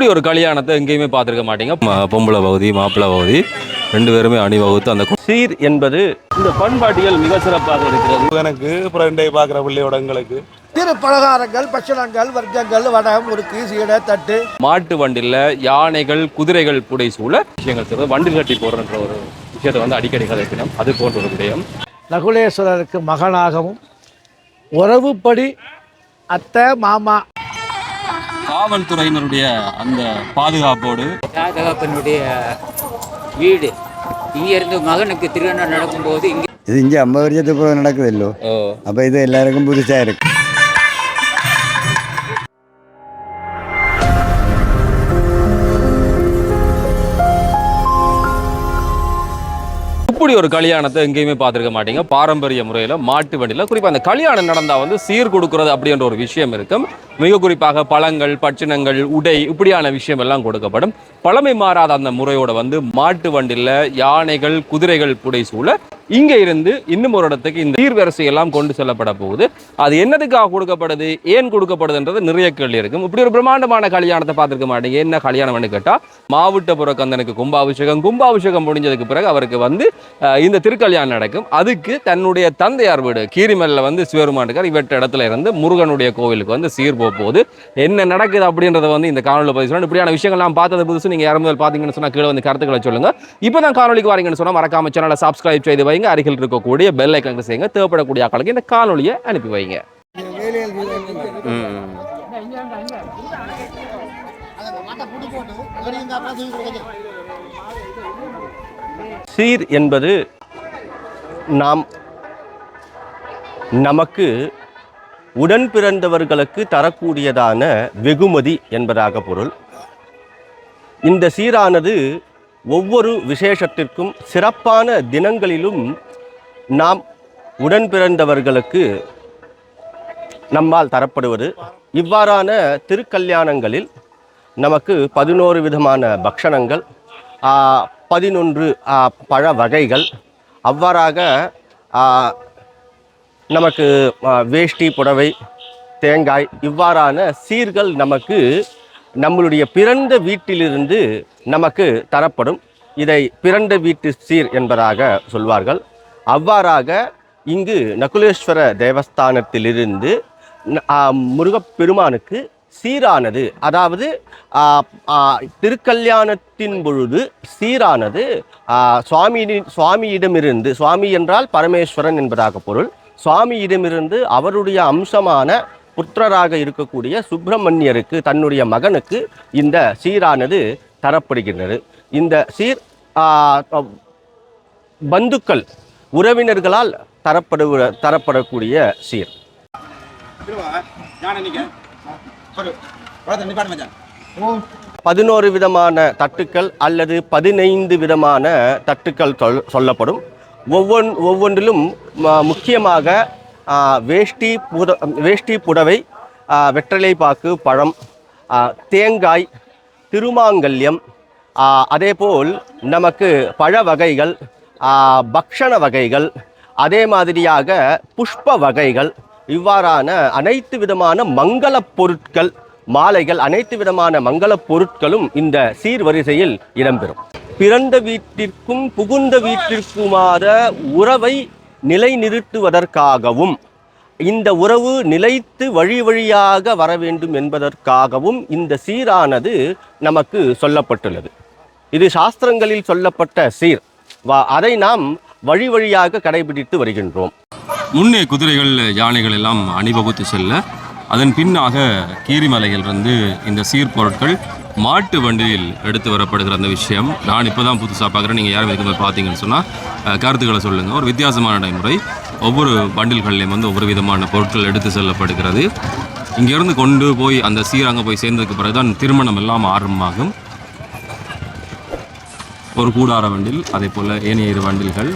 இப்படி ஒரு கல்யாணத்தை எங்கேயுமே பார்த்துருக்க மாட்டீங்க. பொம்பளை பகுதி மாப்பிள்ளை பகுதி ரெண்டு பேருமே அணிவகுத்து அந்த சீர் என்பது இந்த பண்பாட்டியல் மிக சிறப்பாக இருக்கிறது. எனக்கு ஃப்ரெண்டை பார்க்குற பிள்ளையோட எங்களுக்கு. திரு பலகாரங்கள் பட்சணங்கள் வர்க்கங்கள் வடகம் முறுக்கு சீடை தட்டு. மாட்டு வண்டியில் யானைகள் குதிரைகள் புடை சூழ விஷயங்கள் சொல்றது வண்டில் கட்டி போடுறன்ற ஒரு விஷயத்தை வந்து அடிக்கடி கதைக்கணும் அது போன்ற ஒரு விடயம். நகுலேஸ்வரருக்கு மகனாகவும் உறவுப்படி அத்தை மாமா காவல்துறையினருடைய அந்த பாதுகாப்போடு தகப்பனுடைய வீடு. இங்க இருந்து மகனுக்கு திருமணம் நடக்கும்போது இங்க இது இங்கே ஐம்பது வருஷத்துக்கு பிறகு நடக்குதல்லோ அப்போ இது எல்லாருக்கும் புதுசாக இருக்கு. இப்படி ஒரு கல்யாணத்தை எங்கேயுமே பார்த்துருக்க மாட்டீங்க. பாரம்பரிய முறையில் மாட்டு வண்டியில். குறிப்பாக அந்த கல்யாணம் நடந்தால் வந்து சீர் கொடுக்கறது அப்படின்ற ஒரு விஷயம் இருக்கும். மிக குறிப்பாக பழங்கள் பட்சணங்கள் உடை இப்படியான விஷயம் எல்லாம் கொடுக்கப்படும். பழமை மாறாத அந்த முறையோட வந்து மாட்டு வண்டியில் யானைகள் குதிரைகள் புடை சூழ இங்கே இருந்து இன்னும் ஒரு இடத்துக்கு இந்த சீர்வரிசை எல்லாம் கொண்டு செல்லப்பட போகுது. அது என்னதுக்காக கொடுக்கப்படுது? ஏன் கொடுக்கப்படுதுன்றது நிறைய கேள்வி இருக்கும். இப்படி ஒரு பிரம்மாண்டமான கல்யாணத்தை பார்த்துருக்க மாட்டேங்க. என்ன கல்யாணம்னு கேட்டால் மாவட்டபுர கந்தனுக்கு கும்பாபிஷேகம். கும்பாபிஷேகம் முடிஞ்சதுக்கு பிறகு அவருக்கு வந்து இந்த திருக்கல்யாணம் நடக்கும். அதுக்கு தன்னுடைய தந்தையார் வீடு கீரிமல்ல வந்து சிவருமானுக்கார் இவற்ற இடத்துல இருந்து முருகனுடைய கோவிலுக்கு வந்து சீர் போக போகுது. என்ன நடக்குது அப்படின்றத வந்து இந்த காணொலியில் பதிவு சொல்லணும் இப்படியான விஷயங்கள்லாம் பார்த்தது புதுசு. நீங்கள் யாரும் முதல் பார்த்தீங்கன்னு சொன்னால் கீழே வந்து கருத்துக்களை சொல்லுங்க. இப்போ தான் காணொலிக்கு வரீங்கன்னு சொன்னால் மறக்காம சேனலை சப்ஸ்கிரைப் செய்து வைங்க. அருகில் இருக்கக்கூடிய பெல் ஐக்கன் செய்யுங்க. தேவைப்படக்கூடிய ஆக்களுக்கு இந்த காணொலியை அனுப்பி வைங்க. சீர் என்பது நாம் நமக்கு உடன் பிறந்தவர்களுக்கு தரக்கூடியதான வெகுமதி என்பதாக பொருள். இந்த சீரானது ஒவ்வொரு விசேஷத்திற்கும் சிறப்பான தினங்களிலும் நாம் உடன் பிறந்தவர்களுக்கு நம்மால் தரப்படுவது. இவ்வாறான திருக்கல்யாணங்களில் நமக்கு பதினோரு விதமான பக்ஷணங்கள் பதினொன்று பழ வகைகள். அவ்வாறாக நமக்கு வேஷ்டி புடவை தேங்காய் இவ்வாறான சீர்கள் நமக்கு நம்மளுடைய பிறந்த வீட்டிலிருந்து நமக்கு தரப்படும் இதை பிறந்த வீட்டு சீர் என்பதாக சொல்வார்கள். அவ்வாறாக இங்கு நகுலேஸ்வர தேவஸ்தானத்திலிருந்து முருகப்பெருமானுக்கு சீரானது அதாவது திருக்கல்யாணத்தின் பொழுது சீரானது சுவாமியின் சுவாமியிடமிருந்து சுவாமி என்றால் பரமேஸ்வரன் என்பதாக பொருள். சுவாமியிடமிருந்து அவருடைய அம்சமான புத்திரராக இருக்கக்கூடிய சுப்பிரமணியருக்கு தன்னுடைய மகனுக்கு இந்த சீரானது தரப்படுகின்றது. இந்த சீர் பந்துக்கள் உறவினர்களால் தரப்படுகிற தரப்படக்கூடிய சீர். பதினோரு விதமான தட்டுக்கள் அல்லது பதினைந்து விதமான தட்டுக்கள் சொல் சொல்லப்படும். ஒவ்வொன் ஒவ்வொன்றிலும் முக்கியமாக வேஷ்டி புத வேஷ்டி புடவை வெற்றிலைப்பாக்கு வெற்றிலை பாக்கு பழம் தேங்காய் திருமாங்கல்யம் அதே அதேபோல் நமக்கு பழ வகைகள் பக்ஷண வகைகள் அதே மாதிரியாக புஷ்ப வகைகள் இவ்வாறான அனைத்து விதமான மங்களப் பொருட்கள் மாலைகள் அனைத்து விதமான மங்களப் பொருட்களும் இந்த சீர்வரிசையில் இடம்பெறும். பிறந்த வீட்டிற்கும் புகுந்த வீட்டிற்குமான உறவை நிலைநிறுத்துவதற்காகவும் இந்த உறவு நிலைத்து வழி வழியாக வர வேண்டும் என்பதற்காகவும் இந்த சீரானது நமக்கு சொல்லப்பட்டுள்ளது. இது சாஸ்திரங்களில் சொல்லப்பட்ட சீர். வா- அதை நாம் வழி வழியாக கடைபிடித்து வருகின்றோம். முன்னே குதிரைகள் யானைகள் எல்லாம் அணிவகுத்து செல்ல அதன் பின்னாக கீரிமலையிலிருந்து இந்த சீர்பொருட்கள் மாட்டு வண்டியில் எடுத்து வரப்படுகிற அந்த விஷயம் நான் இப்போ தான் புதுசாக பார்க்குறேன் நீங்கள் யாரும் இதுக்கு பார்த்தீங்கன்னு சொன்னால் கருத்துக்களை சொல்லுங்கள் ஒரு வித்தியாசமான நடைமுறை. ஒவ்வொரு பண்டில்கள்லையும் வந்து ஒவ்வொரு விதமான பொருட்கள் எடுத்து செல்லப்படுகிறது. இங்கேருந்து கொண்டு போய் அந்த சீர் அங்கே போய் சேர்ந்ததுக்கு பிறகு தான் திருமணம் எல்லாம் ஆரம்பமாகும். ஒரு கூடார வண்டில் அதே போல் ஏனைய இரு வண்டில்கள்.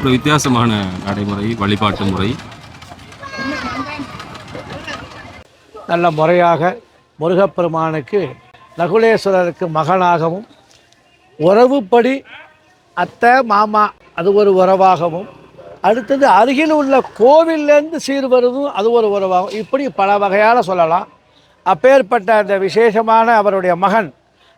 ஒரு வித்தியாசமான நடைமுறை வழிபாட்டு முறை. நல்ல முறையாக முருகப்பெருமானுக்கு நகுலேஸ்வரருக்கு மகனாகவும் உறவுப்படி அத்தை மாமா அது ஒரு உறவாகவும் அடுத்தது அருகில் உள்ள கோவில்லேருந்து சீர் வருதும் அது ஒரு உறவாகும் இப்படி பல வகையால் சொல்லலாம். அப்பேற்பட்ட அந்த விசேஷமான அவருடைய மகன்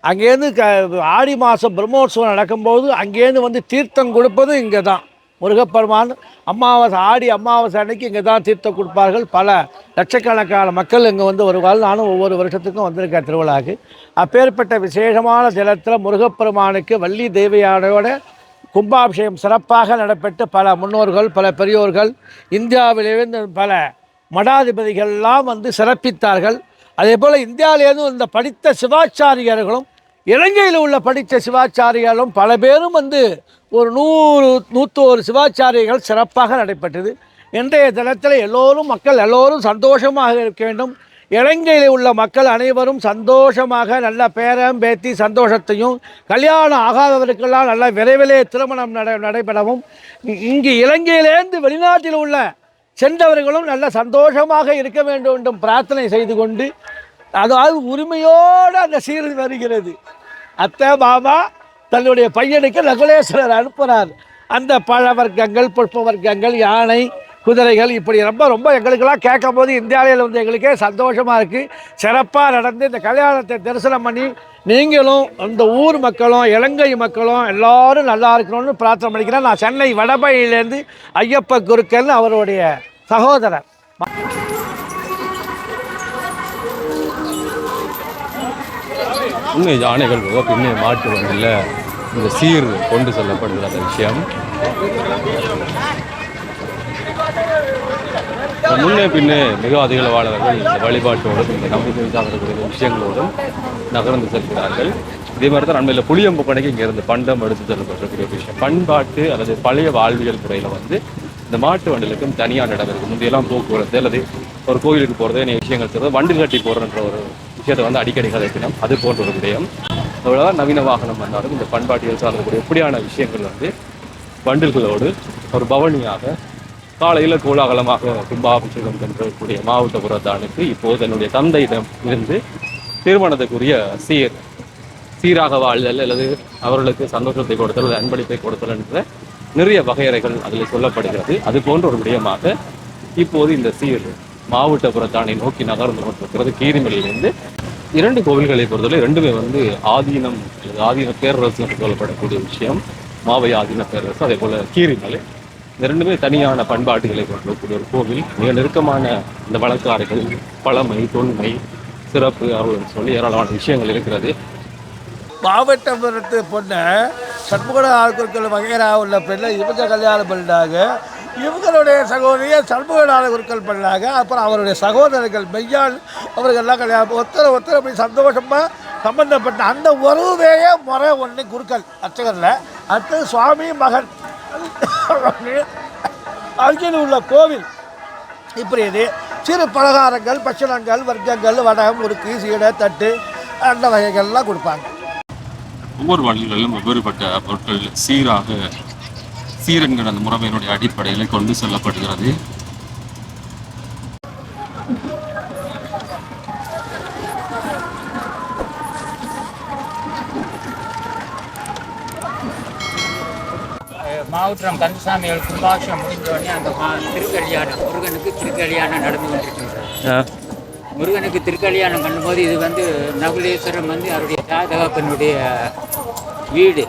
அங்கேருந்து க ஆடி மாதம் பிரம்மோற்சவம் நடக்கும்போது அங்கேருந்து வந்து தீர்த்தம் கொடுப்பதும் இங்கே தான் முருகப்பெருமான் அமாவாசை ஆடி அமாவாசை அன்னைக்கு இங்கே தான் தீர்த்தம் கொடுப்பார்கள். பல லட்சக்கணக்கான மக்கள் இங்கே வந்து வருவாள் நானும் ஒவ்வொரு வருஷத்துக்கும் வந்திருக்கேன் திருவிழாக்கு அப்பேற்பட்ட விசேஷமான தினத்தில் முருகப்பெருமானுக்கு வள்ளி தேவையானோட கும்பாபிஷேகம் சிறப்பாக நடைபெற்று பல முன்னோர்கள் பல பெரியோர்கள் இந்தியாவிலிருந்து பல மடாதிபதிகள்லாம் வந்து சிறப்பித்தார்கள். அதே போல் இந்தியாவிலேருந்து இந்த படித்த சிவாச்சாரியர்களும் இலங்கையில் உள்ள படித்த சிவாச்சாரியாலும் பல பேரும் வந்து ஒரு நூறு நூற்றோரு சிவாச்சாரியர்கள் சிறப்பாக நடைபெற்றது. இன்றைய தினத்தில் எல்லோரும் மக்கள் எல்லோரும் சந்தோஷமாக இருக்க வேண்டும். இலங்கையில் உள்ள மக்கள் அனைவரும் சந்தோஷமாக நல்ல பேரம் பேத்தி சந்தோஷத்தையும் கல்யாணம் ஆகாதவருக்கெல்லாம் நல்ல விரைவிலே திருமணம் நட நடைபெறவும் இங்கு இலங்கையிலேருந்து வெளிநாட்டில் உள்ள சென்றவர்களும் நல்ல சந்தோஷமாக இருக்க வேண்டும் என்றும் பிரார்த்தனை செய்து கொண்டு அதாவது உரிமையோடு அந்த சீர் வருகிறது. அத்தை மாமா தன்னுடைய பையனுக்கு நகுலேஸ்வரர் அனுப்புகிறார் அந்த பழ வர்க்கங்கள் புஷ்ப வர்க்கங்கள் யானை குதிரைகள் இப்படி ரொம்ப ரொம்ப எங்களுக்கெல்லாம் கேட்கும் போது இந்தியாவில் வந்து எங்களுக்கே சந்தோஷமாக இருக்குது சிறப்பாக நடந்து இந்த கல்யாணத்தை தரிசனம் பண்ணி நீங்களும் இந்த ஊர் மக்களும் இலங்கை மக்களும் எல்லாரும் நல்லா இருக்கணும்னு பிரார்த்தனை பண்ணிக்கிறேன். நான் சென்னை வடபையிலேருந்து ஐயப்ப குருக்கள்னு அவருடைய சகோதரர். உண்மை யானைகள் போக பின்னே மாட்டு வண்டியில் இந்த சீர் கொண்டு செல்லப்படுகிற அந்த விஷயம். முன்னே பின்னே மிக அதிக அளவாளர்கள் இந்த வழிபாட்டோடும் இந்த நம்பிக்கை சார்ந்தக்கூடிய விஷயங்களோடும் நகர்ந்து செல்கிறார்கள். இதே மாதிரி தான் அண்மையில் புளியம்பு கடைக்கு இங்கேருந்து பண்டம் எடுத்து செல்லப்பட்டிருக்கிற விஷயம். பண்பாட்டு அல்லது பழைய வாழ்வியல் துறையில் வந்து இந்த மாட்டு வண்டிலுக்கும் தனியான இடம் இருக்குது முந்தையெல்லாம் போக்குவரத்து அல்லது ஒரு கோயிலுக்கு போகிறது என்ன விஷயங்கள் செய்கிறது வண்டில் கட்டி போகிறன்ற ஒரு விஷயத்தை வந்து அடிக்கடி கதைக்கணும் அது போன்ற ஒரு விடயம். அவ்வளோதான் நவீன வாகனம் வந்தாலும் இந்த பண்பாட்டியல் சார்ந்தக்கூடிய எப்படியான விஷயங்கள் வந்து வண்டில்களோடு ஒரு பவனியாக காலையில் கோலாகலமாக கும்பாபிஷேகம் சென்றக்கூடிய மாவட்டபுரத்தானுக்கு இப்போது தன்னுடைய தந்தையிடம் இருந்து திருமணத்துக்குரிய சீர் சீராக வாழ்தல் அல்லது அவர்களுக்கு சந்தோஷத்தை கொடுத்தல் அல்லது அன்பளிப்பை கொடுத்தல் என்ற நிறைய வகையறைகள் அதில் சொல்லப்படுகிறது. அது போன்ற ஒரு விடயமாக இப்போது இந்த சீர் மாவட்டபுரத்தானை நோக்கி நகர்ந்து கொண்டிருக்கிறது. கீரிமலையிலிருந்து இரண்டு கோவில்களை பொறுத்தவரை ரெண்டுமே வந்து ஆதீனம் அல்லது ஆதீன பேரரசு என்று சொல்லப்படக்கூடிய விஷயம். மாவை ஆதீன பேரரசு அதே போல கீரிமலை. இந்த ரெண்டுமே தனியான பண்பாட்டுகளை கொண்டிருக்கக்கூடிய ஒரு கோவில். மிக நெருக்கமான இந்த வழக்காறுகள் பழமை தொன்மை சிறப்பு அவர்கள் சொல்லி ஏராளமான விஷயங்கள் இருக்கிறது. மாவட்டபுரத்து பொண்ணை சண்முகட ஆழ்குருக்கள் உள்ள பெண்ணை இவங்க கல்யாணம் பண்ணிட்டாங்க. இவங்களுடைய சகோதரியை சண்முகநாத குருக்கள் பண்ணாங்க. அப்புறம் அவருடைய சகோதரர்கள் மெய்யால் அவர்கள்லாம் கிடையாது. ஒருத்தர் ஒருத்தர் அப்படி சந்தோஷமாக சம்பந்தப்பட்ட அந்த உறவுவேயே முறை ஒன்று குருக்கள். அர்ச்சகரில். அடுத்தது சுவாமி மகன். அருகில் உள்ள கோவில். இப்படி இது. சிறு பலகாரங்கள் பட்சணங்கள் வர்க்கங்கள் வடகம் முறுக்கு சீடை தட்டு அந்த வகைகள்லாம் கொடுப்பாங்க. ஒவ்வொரு வழிகளிலும் வெவ்வேறுபட்ட பொருட்கள் சீராக சீரன்கிற அந்த முறைமையினுடைய அடிப்படையில் கொண்டு செல்லப்படுகிறது. மாவட்டம் கந்தசாமிகள் கும்பாஷம் முடிஞ்ச உடனே அந்த மா- திருக்கல்யாணம் முருகனுக்கு திருக்கல்யாணம் நடந்து கொண்டிருக்கின்றது முருகனுக்கு திருக்கல்யாணம் பண்ணும்போது இது வந்து நகுலேஸ்வரம் வந்து அவருடைய தாதகப்பனுடைய வீடு.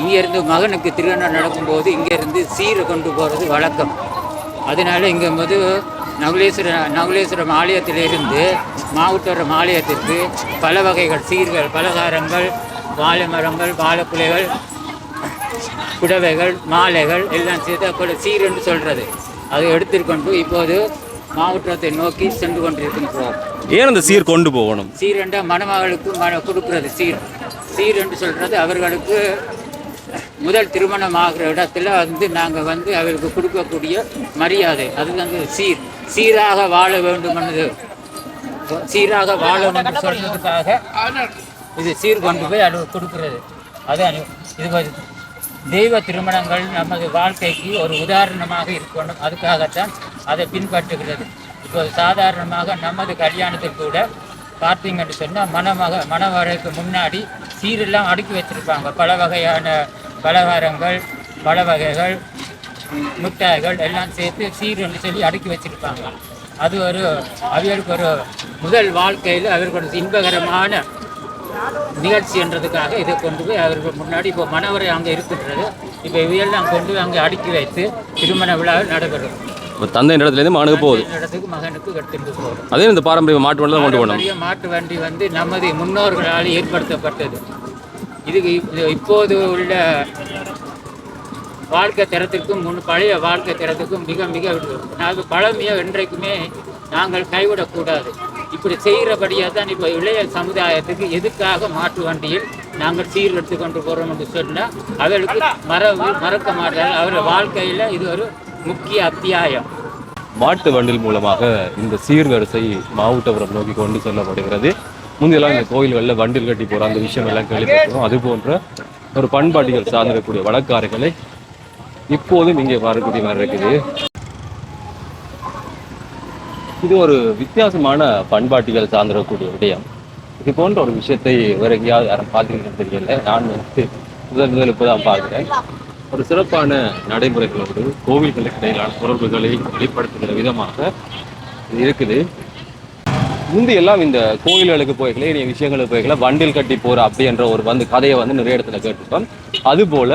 இங்கேருந்து மகனுக்கு திருமணம் நடக்கும்போது இங்கேருந்து சீரை கொண்டு போகிறது வழக்கம். அதனால இங்கே வந்து நகுலேஸ்வர நகுலேஸ்வரம் ஆலயத்திலிருந்து மாவட்டரம் ஆலயத்திற்கு பல வகைகள் சீர்கள் பலகாரங்கள் வாழை மரங்கள் வாழைக்குலைகள் புடவைகள் மாலைகள் எல்லாம் சேர்த்து அப்போ சீர் என்று சொல்கிறது அதை எடுத்துக்கொண்டு இப்போது மாவட்டத்தை நோக்கி சென்று கொண்டிருக்கின்றோம் ஏன் அந்த சீர் கொண்டு போகணும்? சீர் மணமகளுக்கு மன கொடுக்கிறது சீர். சீர் என்று சொல்கிறது அவர்களுக்கு முதல் திருமணம் ஆகிற இடத்துல வந்து நாங்கள் வந்து அவருக்கு கொடுக்கக்கூடிய மரியாதை. அது வந்து சீர். சீராக வாழ வேண்டும் சீராக வாழ வேண்டும் சொல்றதுக்காக இது சீர் கொண்டு போய் அது கொடுக்கிறது. அது அனு- இது தெய்வ திருமணங்கள் நமது வாழ்க்கைக்கு ஒரு உதாரணமாக இருக்கணும். அதுக்காகத்தான் அதை பின்பற்றுகிறது. இப்போ சாதாரணமாக நமது கல்யாணத்தில் கூட பார்த்தீங்கன்னு சொன்னால் மணமக மணவரைக்கு முன்னாடி சீரெல்லாம் அடுக்கி வச்சிருப்பாங்க. பல வகையான பலகாரங்கள் பல வகைகள் மிட்டாய்கள் எல்லாம் சேர்த்து சீருன்னு சொல்லி அடுக்கி வச்சிருப்பாங்க. அது ஒரு அவர்களுக்கு ஒரு முதல் வாழ்க்கையில் அவர்களுக்கு இன்பகரமான நிகழ்ச்சின்றதுக்காக இதை கொண்டு போய் அவர்கள் முன்னாடி இப்போ மணவரை அங்கே இருக்கின்றது. இப்போ இவையெல்லாம் கொண்டு போய் அங்கே அடுக்கி வைத்து திருமண விழா நடைபெறும். இப்போ தந்தை இடத்துலேருந்து மகனுக்கு போகுது. இடத்துக்கு மகனுக்கு எடுத்துட்டு போகிறோம் அதே இந்த பாரம்பரிய மாட்டு வண்டி தான் கொண்டு போகணும். மாட்டு வண்டி வந்து நமது முன்னோர்களால் ஏற்படுத்தப்பட்டது. இதுக்கு இப்போது உள்ள வாழ்க்கை தரத்திற்கும் முன் பழைய வாழ்க்கை தரத்துக்கும் மிக மிக நாங்கள் பழமையை என்றைக்குமே நாங்கள் கைவிடக்கூடாது. இப்படி செய்கிறபடியாக தான் இப்போ இளைய சமுதாயத்துக்கு எதுக்காக மாற்று வண்டியில் நாங்கள் சீர்கெடுத்து கொண்டு போகிறோம் என்று சொன்னால் அவர்களுக்கு மறவு மறக்க மாட்டார்கள். அவர்கள் வாழ்க்கையில் இது ஒரு முக்கிய அத்தியாயம். மாட்டு வண்டில் மூலமாக இந்த சீர்வரிசை மாவட்டபுரம் நோக்கி கொண்டு செல்லப்படுகிறது. முந்தையெல்லாம் இந்த கோயில்களில் வண்டில் கட்டி போகிற அந்த விஷயம் எல்லாம் கேள்விப்பட்டோம் அது போன்ற ஒரு பண்பாட்டிகள் சார்ந்திருக்கக்கூடிய வழக்காறுகளை இப்போதும் இங்கே வரக்கூடிய மாதிரி இருக்குது. இது ஒரு வித்தியாசமான பண்பாட்டிகள் சார்ந்திருக்கக்கூடிய விடயம். இது போன்ற ஒரு விஷயத்தை வேற எங்கேயாவது யாரும் பார்த்துருக்கீங்கன்னு தெரியல. நான் வந்து முதல் முதல் இப்போ தான் பார்க்குறேன். ஒரு சிறப்பான நடைமுறைகளோடு கோவில்களுக்கு இடையிலான தொடர்புகளை வெளிப்படுத்துகிற விதமாக இது இருக்குது. முந்தி எல்லாம் இந்த கோயில்களுக்கு போய்களே இனி விஷயங்களுக்கு போய்கள வண்டில் கட்டி போகிற அப்படின்ற ஒரு வந்து கதையை வந்து நிறைய இடத்துல கேட்டிருக்கோம். அதுபோல்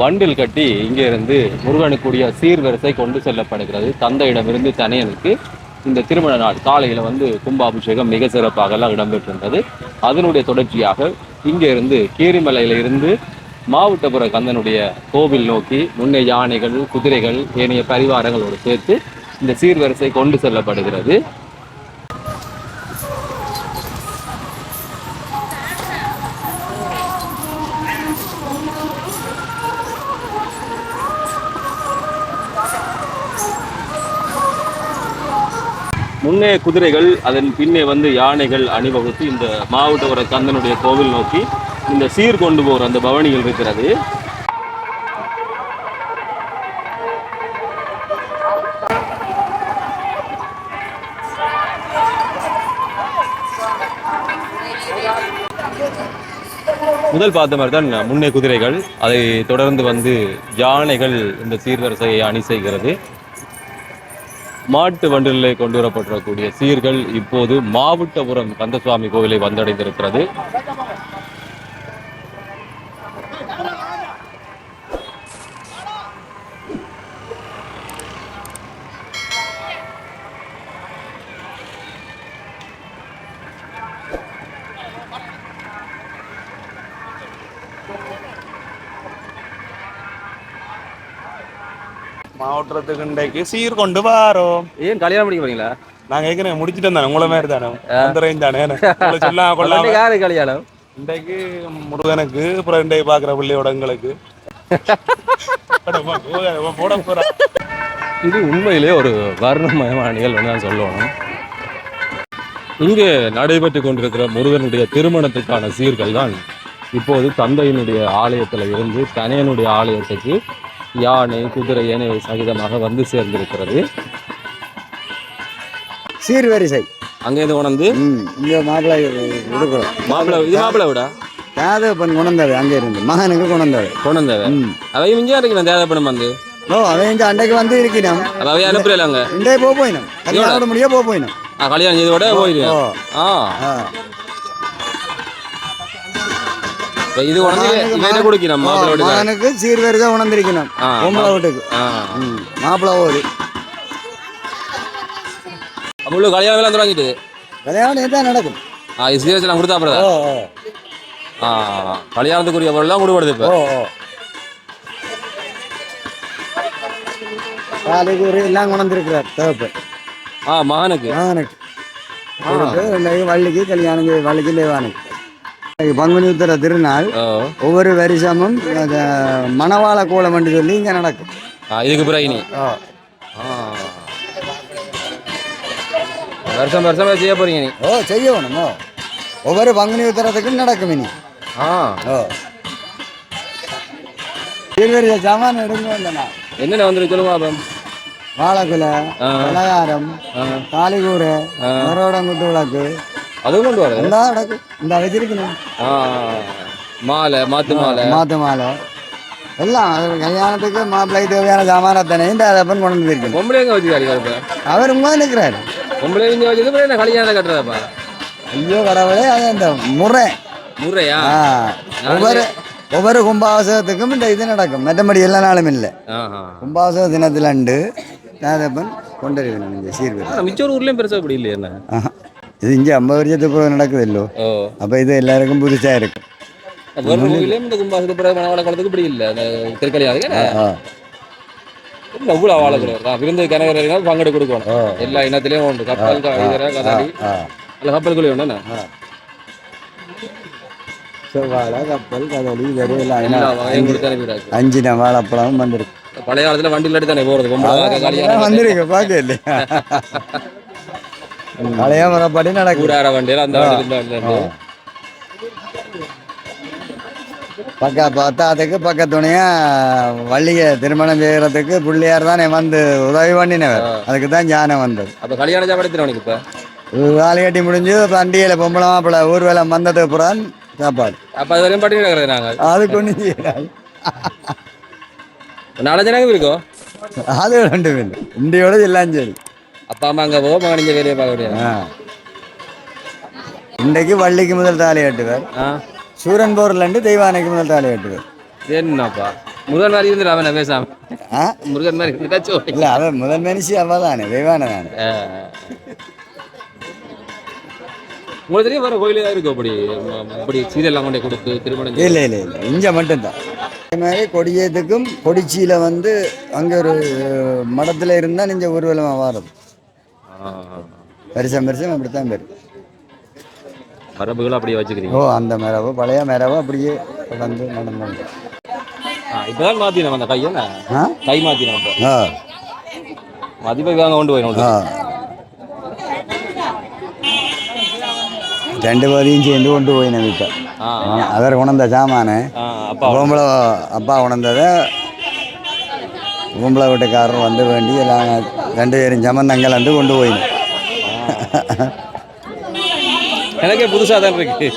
வண்டில் கட்டி இங்கே இருந்து முருகனுக்குரிய சீர்வரிசை கொண்டு செல்லப்படுகிறது. தந்தையிடமிருந்து தனியனுக்கு இந்த திருமண நாள் காலையில் வந்து கும்பாபிஷேகம் மிக சிறப்பாக எல்லாம் இடம்பெற்றிருந்தது. அதனுடைய தொடர்ச்சியாக இங்கேருந்து கீரிமலையிலிருந்து மாவட்டபுர கந்தனுடைய கோவில் நோக்கி முன்னே யானைகள் குதிரைகள் ஏனைய பரிவாரங்களோடு சேர்த்து இந்த சீர்வரிசை கொண்டு செல்லப்படுகிறது. முன்னே குதிரைகள் அதன் பின்னே வந்து யானைகள் அணிவகுத்து இந்த மாவட்டவர கந்தனுடைய கோவில் நோக்கி இந்த சீர் கொண்டு போகிற அந்த பவனியில் இருக்கிறது. முதல் பார்த்த மாதிரி தான் முன்னே குதிரைகள் அதை தொடர்ந்து வந்து யானைகள் இந்த சீர்வரிசையை அணி செய்கிறது. மாட்டு வண்டிலே கொண்டு வரப்பட்டிருக்கக்கூடிய சீர்கள் இப்போது மாவட்டபுரம் கந்தசுவாமி கோவிலை வந்தடைந்திருக்கிறது. மாவட்டத்துக்கு இன்றைக்கு சீர் கொண்டு வாரோம் ஏன் கல்யாணம் பண்ணிக்க போறீங்களா? நாங்க ஏற்கனவே முடிச்சிட்டு தானே உங்களை மாதிரி தானே அந்த ரேஞ்ச் தானே சொல்லாம கொள்ளாம. யாரு கல்யாணம்? இன்றைக்கு முருகனுக்கு அப்புறம் இன்றைக்கு பாக்குற பிள்ளையோட எங்களுக்கு. போட போறா. இது உண்மையிலே ஒரு வர்ணமயமான நிகழ்வு தான் சொல்லணும். இங்கே நடைபெற்று கொண்டிருக்கிற முருகனுடைய திருமணத்துக்கான சீர்கள் தான் இப்போது தந்தையினுடைய ஆலயத்துல இருந்து தனையனுடைய ஆலயத்துக்கு யானை குதிரை ஏனைய சகிதமாக வந்து சேர்ந்திருக்கிறது. சீர்வரிசை. அங்கேருந்து ம் இங்கே மாப்பிள்ளை கொடுக்குறோம் மாப்பிள்ளை இது மாப்பிள்ளை விடா தேதப்பன் கொண்டது அங்கே இருந்து. மகனுக்கு கொண்டது கொண்டு வந்தவ ம். அவை மிஞ்சா இருக்கிற தேவைப்படும் வந்து? ஓ அவன் இந்த அண்டைக்கு வந்து அவைய அனுப்புறல அங்க? இண்டே போக போயினோம். கல்யாணம் முடிய போக போயினோம். கல்யாணம் செய்தோட போயிடு ஓ ஆ. இது இவன் கொடுக்கணும்? மகனுக்கு சீர்வரிசை உணர்ந்திருக்கணும். ஆ, பொம்பளை வீட்டுக்கு. மாப்பிள்ளை ஓடு உள்ள கல்யாணம் எல்லாம் தொடங்கிட்டு கல்யாணம் தான் நடக்கும். ஆ இது சீரியஸ் கொடுத்தா அப்புறம் ஆ கல்யாணத்துக்குரிய பொருள்லாம் கொடுப்படுது இப்போ. காலைக்கு ஒரு எல்லாம் உணர்ந்திருக்கிறார் தகப்பு. ஆ மகனுக்கு. மகனுக்கு. வள்ளிக்கு கல்யாணம் வள்ளிக்கு தேவானுக்கு பங்குனி உத்தர திருநாள். ஒவ்வொரு வருஷமும் மணவாள கோலம் என்று சொல்லி இங்கே நடக்கும். இதுக்கு பிறகு வருஷம் வருஷம் செய்ய போறீங்க நீ ஓ செய்ய வேணும். ஓ. ஒவ்வொரு பங்குனி உத்தரத்துக்கும் நடக்கும் இனி. ஆ. ஓ. சீர்வரிசை சாமான் எடுங்க என்னென்ன வந்துருக்கு சொல்லுங்க வாழைக்குலை. பலகாரம் ஆ. மரோடங்குத்து விளக்கு கொண்டு வரது எல்லாம் நடக்கும் இந்த வச்சிருக்கணும். ஆ மாலை மாத்து மாலை. மாத்து மாலை. எல்லாம் கல்யாணத்துக்கு மாப்பிள்ளைக்கு தேவையான சாமானத்தனையும் இந்த அதப்பன் கொண்டு வந்திருக்கு பொம்பளைங்க வச்சுக்காரு அவர் உங்க இருக்கிறாரு பொம்பளை இங்க வச்சது கல்யாணம் கட்டுறதப்பா? ஐயோ கடவுளே அது அந்த முறை. முறையா? ஒவ்வொரு ஒவ்வொரு கும்பாபிஷேகத்துக்கும் இந்த இது நடக்கும். மற்றபடி எல்லா நாளும் இல்லை. கும்பாபிஷேக தினத்தில் அண்டு கொண்டறிவினோம் இங்கே சீர்வேல் ஆனா, மிச்ச ஊர்லயும் பெருசா இப்படி இல்லையா வருஷத்துக்கு பிறகு நடக்குதல்லோ ஓ அப்போ இது எல்லாருக்கும் புதுசாக இருக்கும் வேறு கோயிலையும் இந்த கும்பாசத்து பிறகு மணவாள குளத்துக்கு இப்படி இல்லை அந்த இல்ல, தான் விருந்து பங்கெடு கொடுக்கணும் எல்லா இனத்திலையும் உண்டு கப்பல் கவிதர கதாடி ஆ அல்ல கப்பல் குழி உண்டு செவ்வாழை கப்பல் கதலி இதரு எல்லாம் எல்லா என்ன? வகையும் கொடுத்து அனுப்பிடுறாங்க அஞ்சு நம்ம வாழைப்பழமும் வந்திருக்கு பழைய காலத்துல வண்டியில் எடுத்து தானே போறது வந்திருக்கு பார்க்க இல்லையா பழைய முறைப்படி நடக்குது. கூடார வண்டியில அந்த. பக்கா பக்கத்துணையா வள்ளிய திருமணம் செய்யறதுக்கு பிள்ளையார் தானே வந்து உதவி பண்ணினவர். அதுக்கு தான் ஞானம் வந்தது. அப்ப கல்யாண சாப்பாடு இப்ப? வேலை கட்டி முடிஞ்சு பண்டிகையில் பொம்பளை மாப்பிள்ளை ஊர்வேலை வந்ததுக்கு அப்புறம் சாப்பாடு. அப்ப அது வரையும் பட்டி கிடக்குறது நாங்க. அது கொண்டு செய்யறாங்க நாலஞ்சு நாங்க இருக்கோம் அது ரெண்டு பேர் இண்டியோட எல்லாம் சரி அப்பா அம்மா அங்க போ மகன் இங்க வேலையை பார்க்க முடியாது. இன்றைக்கு வள்ளிக்கு முதல் தாலி கட்டுவார் சூரன் போர்லேருந்து தெய்வானைக்கு முதல் தாலி கட்டுவார் என்னப்பா? முதல் மாதிரி இருந்துட்டு அவன் பேசாம. முருகன் மாதிரி இருந்துட்டாச்சோ? இல்லை அவன் முதல் மனுஷி அவள் தானே தெய்வானை தானே. உங்களுக்கு தெரியும் வேற கோயிலே தான் இருக்கும் அப்படி அப்படி சீரெல்லாம் கொண்டு கொடுத்து திருமணம். இல்லை இல்லை இல்லை இங்கே மட்டும்தான். அதே மாதிரி கொடியேத்துக்கும் கொடிச்சியில் வந்து அங்கே ஒரு மடத்தில் இருந்தால் நீங்கள் ஊர்வலமாக வாரது வருஷம் வருஷம் அப்படித்தான் பேர். மரபுகளை அப்படியே வச்சுக்கிறீங்க. ஓ அந்த மரபு பழைய மரபு அப்படியே வந்து நடந்து ஆ, இப்பதான் மாத்தினோம் அந்த கையை. கை இப்போ ஆ. மதிப்பை வாங்க கொண்டு போயிடும் ரெண்டு பேரையும் சேர்ந்து கொண்டு போய் ஆ. அவர் உணர்ந்த சாமானு. பொம்பளை அப்பா உணர்ந்ததை பொம்பளை வீட்டுக்காரர் வந்து வேண்டி எல்லாம் ரெண்டு வந்து கொண்டு போயிடும் எனக்கே புதுசா தான் இருக்கு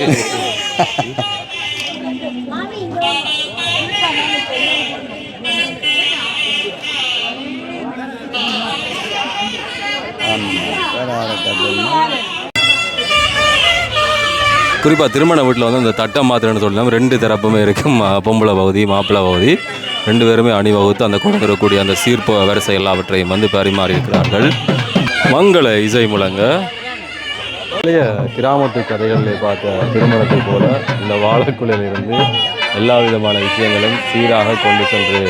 குறிப்பாக திருமண வீட்டில் வந்து இந்த தட்டம் மாத்திரன்னு சொல்லலாம் ரெண்டு தரப்புமே இருக்கு ம- பொம்பளை பகுதி மாப்பிள்ளை பகுதி. ரெண்டு பேருமே அணிவகுத்து அந்த கொண்டு வரக்கூடிய அந்த சீர்ப்பு வரிசை எல்லாவற்றையும் வந்து பரிமாறியிருக்கிறார்கள். மங்கள இசை முழங்க பழைய கிராமத்து கதைகளில் பார்த்த திருமணத்தை போல இந்த வாழைக்குள்ளிலிருந்து எல்லா விதமான விஷயங்களும் சீராக கொண்டு சென்று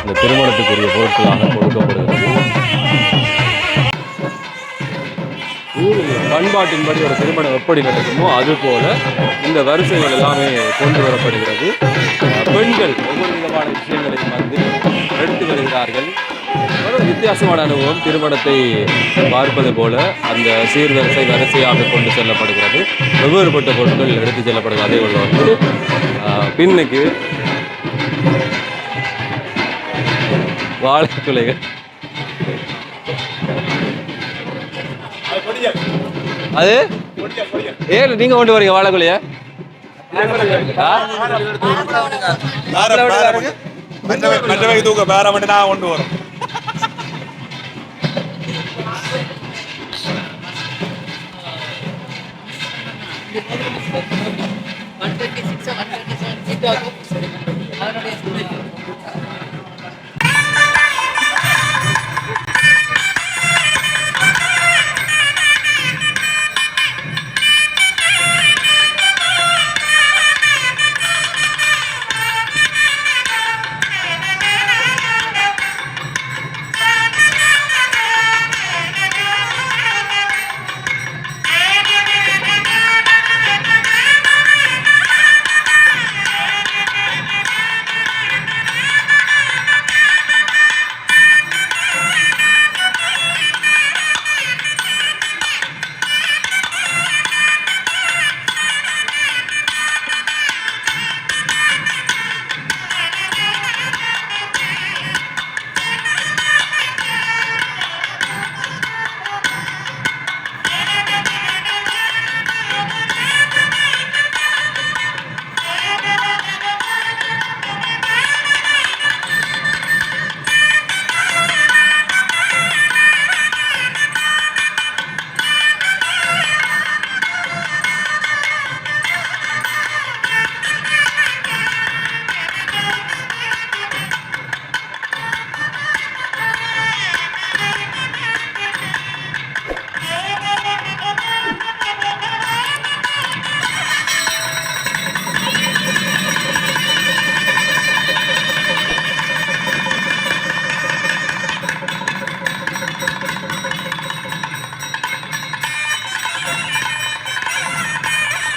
இந்த திருமணத்துக்குரிய பொருட்களாக கொடுக்கப்படுகிறது. பண்பாட்டின்படி ஒரு திருமணம் எப்படி நடக்குமோ அதுபோல இந்த வரிசைகள் எல்லாமே கொண்டு வரப்படுகிறது. பெண்கள் ஒவ்வொரு விதமான விஷயங்களையும் வந்து எடுத்து வருகிறார்கள். வித்தியாசமான அனுபவம் திருமணத்தை பார்ப்பது போல அந்த சீர்வரிசை வரிசையாக கொண்டு செல்லப்படுகிறது. வெவ்வேறுபட்ட பொருட்கள் எடுத்து செல்லப்படுகிறது அதே போல வந்து பின்னுக்கு வாழைத்துளைகள் அது? ஏன் நீங்க கொண்டு வரீங்க வாழைக்குலைய மற்றவை தூக்க பேர மட்டும் நான் கொண்டு feet or